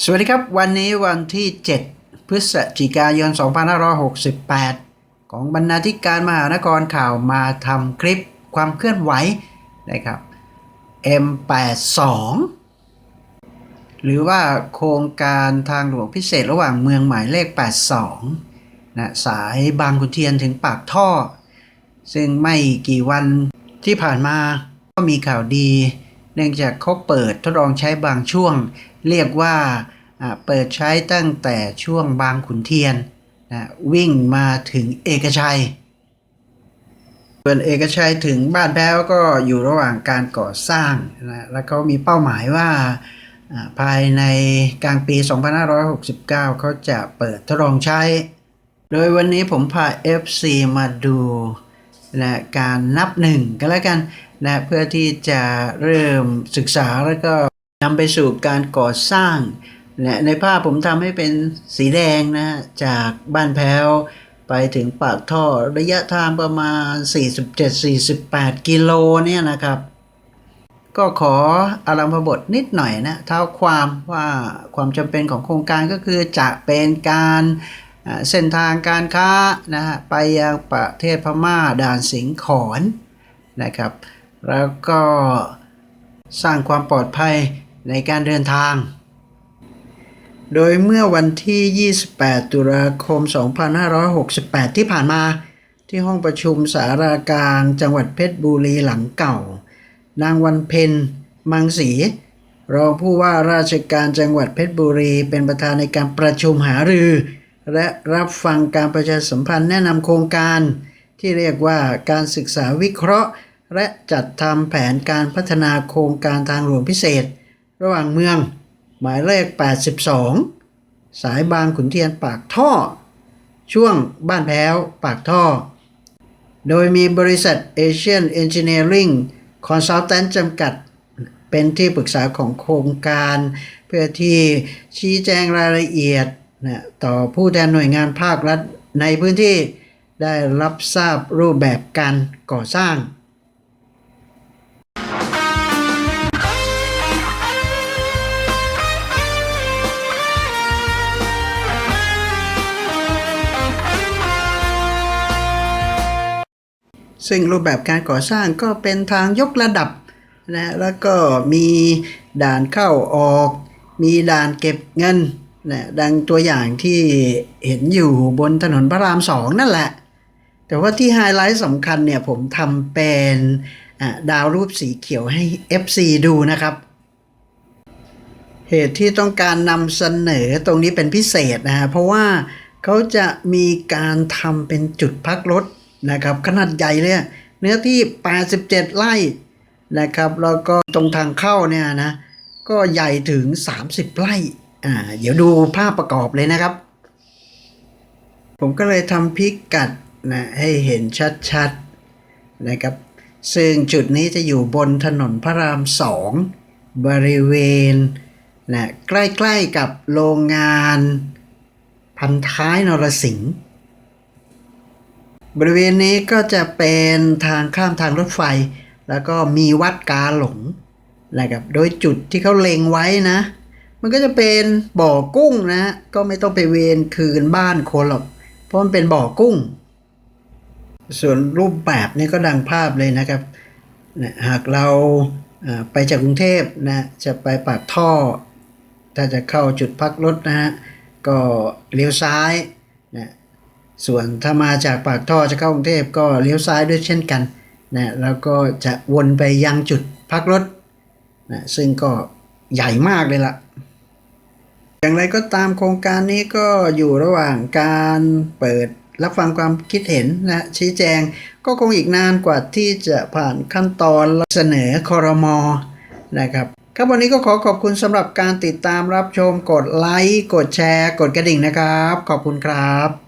สวัสดีครับ วันนี้วันที่ 7 พฤศจิกายน 2568 ของบรรณาธิการมหานครข่าวมาทำคลิปความเคลื่อนไหวนะครับ M82 หรือว่าโครงการทางหลวงพิเศษระหว่างเมืองหมายเลข 82นะสายบางขุนเทียนถึงปากท่อ ซึ่งไม่กี่วันที่ผ่านมาก็มีข่าวดี เนื่องจากเขาเปิดทดลองใช้บางช่วง เรียกว่าเปิดใช้ตั้งแต่ช่วงบางขุนเทียนนะวิ่งมาถึงเอกชัยส่วนเอกชัยถึงบ้านแพ้วก็อยู่ระหว่างการก่อสร้างนะแล้วเขามีเป้าหมายว่าอ่าภายในกลางปี 2569 เขาจะเปิดทดลองใช้ โดยวันนี้ผมพา FC มาดู นะการนับหนึ่งกันแล้วกันนะเพื่อที่จะเริ่มศึกษาแล้วก็นำไปสู่การก่อสร้างนะในภาพผมทำให้เป็นสีแดงนะจากบ้านแพ้วไปถึงปากท่อระยะทางประมาณ 47-48 กิโลเนี่ยนะครับ ก็ขออารัมพบทนิดหน่อยนะเท้าความว่าความจำเป็นของโครงการก็คือจะเป็นการ เส้นทางการค้านะฮะไปยังประเทศพม่าด่านสิงขอนนะครับ แล้วก็สร้างความปลอดภัยในการเดินทาง โดยเมื่อวันที่ 28 ตุลาคม 2568 ที่ผ่านมาที่ห้องประชุมสารากลางจังหวัดเพชรบุรีหลังเก่า นางวันเพ็ญมังสีรองผู้ว่าราชการจังหวัดเพชรบุรี เป็นประธานในการประชุมหารือ และรับฟังการประชาสัมพันธ์แนะนำโครงการ ที่เรียกว่าการศึกษาวิเคราะห์ และจัดทำแผนการพัฒนาโครงการทางหลวงพิเศษ ระหว่างเมือง หมายเลข 82 สายบางขุนเทียนปากท่อ ช่วงบ้านแพ้วปากท่อ โดยมีบริษัท Asian Engineering Consultant จำกัดเป็นที่ปรึกษาของโครงการ เพื่อที่ชี้แจงรายละเอียด นะต่อผู้แทนหน่วยงานภาครัฐในพื้นที่ได้รับทราบรูปแบบการก่อสร้างซึ่งรูปแบบการก่อสร้างก็เป็นทางยกระดับนะแล้วก็มีด่านเข้าออก มีด่านเก็บเงิน นะดังตัวอย่างที่เห็นอยู่บนถนนพระรามสองนั่นแหละ แต่ว่าที่ไฮไลท์สำคัญเนี่ยผมทำเป็นดาวรูปสีเขียวให้ FC ดูนะครับ เหตุที่ต้องการนำเสนอตรงนี้เป็นพิเศษนะฮะเพราะว่าเขาจะมีการทำเป็นจุดพักรถนะครับ ขนาดใหญ่เลยเนื้อที่ 87 ไร่นะครับ แล้วก็ตรงทางเข้าเนี่ยนะ ก็ใหญ่ถึง 30 ไร่ อ่า เดี๋ยวดูภาพประกอบเลยนะครับ ผมก็เลยทำพิกัดนะให้เห็นชัดๆนะครับ ซึ่งจุดนี้จะอยู่บนถนนพระรามสองบริเวณนะใกล้ๆกับโรงงานพันท้ายนรสิงห์บริเวณนี้ก็จะเป็นทางข้ามทางรถไฟ แล้วก็มีวัดกาหลงนะครับโดยจุดที่เขาเล็งไว้นะ มันก็จะเป็นบ่อกุ้งนะ ก็ไม่ต้องไปเวนคืนบ้านคนหรอก เพราะมันเป็นบ่อกุ้ง ส่วนรูปแบบนี้ก็ดังภาพเลยนะครับนะหากเราไปจากกรุงเทพนะจะไปปากท่อ ถ้าจะเข้าจุดพักรถนะฮะก็เลี้ยวซ้ายนะส่วนถ้ามาจากปากท่อจะเข้ากรุงเทพก็เลี้ยวซ้ายด้วยเช่นกันนะแล้วก็จะวนไปยังจุดพักรถนะซึ่งก็ใหญ่มากเลยล่ะ อย่างไรก็ตามโครงการนี้ก็อยู่ระหว่างการเปิดรับฟังความคิดเห็นและชี้แจงก็คงอีกนานกว่าที่จะผ่านขั้นตอนเสนอคอรมอนะครับครับวันนี้ก็ขอขอบคุณสำหรับการติดตามรับชมกดไลค์กดแชร์ กดกระดิ่งนะครับ ขอบคุณครับ